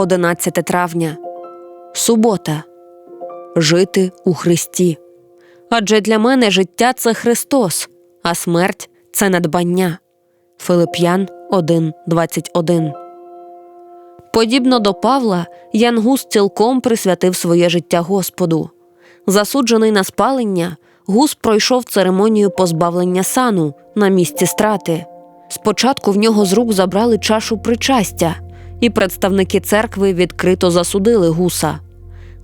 11 травня. Субота. Жити у Христі. Адже для мене життя це Христос, а смерть це надбання. Филип'ян 1.21 Подібно до Павла, Ян Гус цілком присвятив своє життя Господу. Засуджений на спалення, Гус пройшов церемонію позбавлення сану на місці страти. Спочатку в нього з рук забрали чашу причастя, і представники церкви відкрито засудили гуса.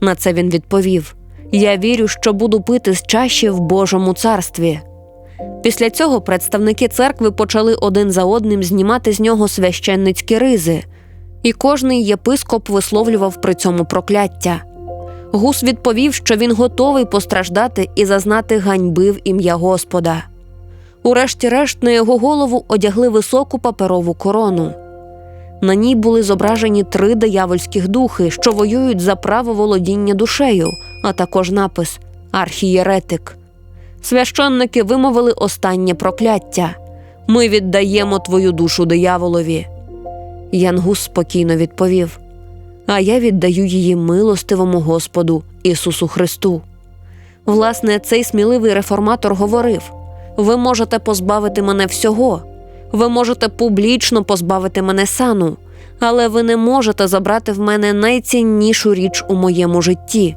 На це він відповів: Я вірю, що буду пити з чаші в Божому царстві. Після цього представники церкви почали один за одним знімати з нього священницькі ризи, і кожний єпископ висловлював при цьому прокляття. Гус відповів, що він готовий постраждати і зазнати ганьби в ім'я Господа. Урешті-решт на його голову одягли високу паперову корону. На ній були зображені три диявольських духи, що воюють за право володіння душею, а також напис Архієретик. Священники вимовили останнє прокляття Ми віддаємо твою душу дияволові. Янгус спокійно відповів: А я віддаю її милостивому Господу Ісусу Христу. Власне, цей сміливий реформатор говорив: ви можете позбавити мене всього, ви можете публічно позбавити мене сану, але ви не можете забрати в мене найціннішу річ у моєму житті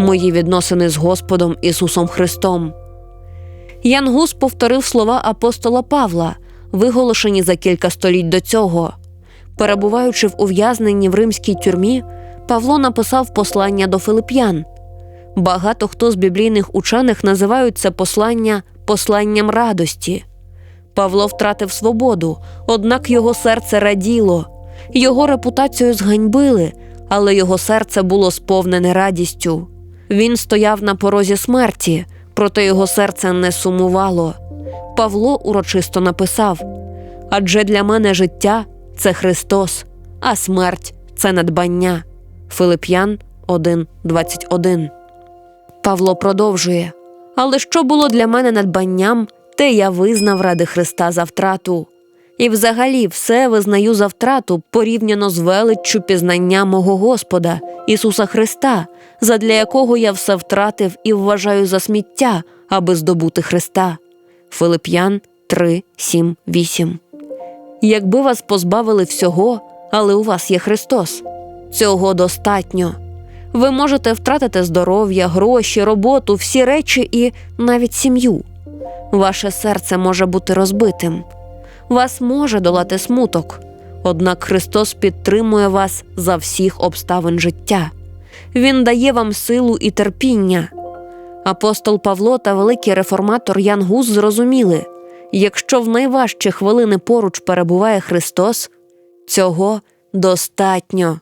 мої відносини з Господом Ісусом Христом. Ян Гус повторив слова апостола Павла, виголошені за кілька століть до цього. Перебуваючи в ув'язненні в римській тюрмі, Павло написав послання до Филип'ян. Багато хто з біблійних учених називають це послання посланням радості. Павло втратив свободу, однак його серце раділо, його репутацію зганьбили, але його серце було сповнене радістю. Він стояв на порозі смерті, проте його серце не сумувало. Павло урочисто написав: Адже для мене життя це Христос, а смерть це надбання. Филип'ян 1.21 Павло продовжує. Але що було для мене надбанням, те я визнав ради Христа за втрату. І взагалі все визнаю за втрату порівняно з величчю пізнання мого Господа, Ісуса Христа, задля якого я все втратив і вважаю за сміття, аби здобути Христа. Филип'ян 3, 7, 8 Якби вас позбавили всього, але у вас є Христос, цього достатньо. Ви можете втратити здоров'я, гроші, роботу, всі речі і навіть сім'ю. Ваше серце може бути розбитим, вас може долати смуток, однак Христос підтримує вас за всіх обставин життя. Він дає вам силу і терпіння. Апостол Павло та великий реформатор Ян Гус зрозуміли якщо в найважчі хвилини поруч перебуває Христос, цього достатньо.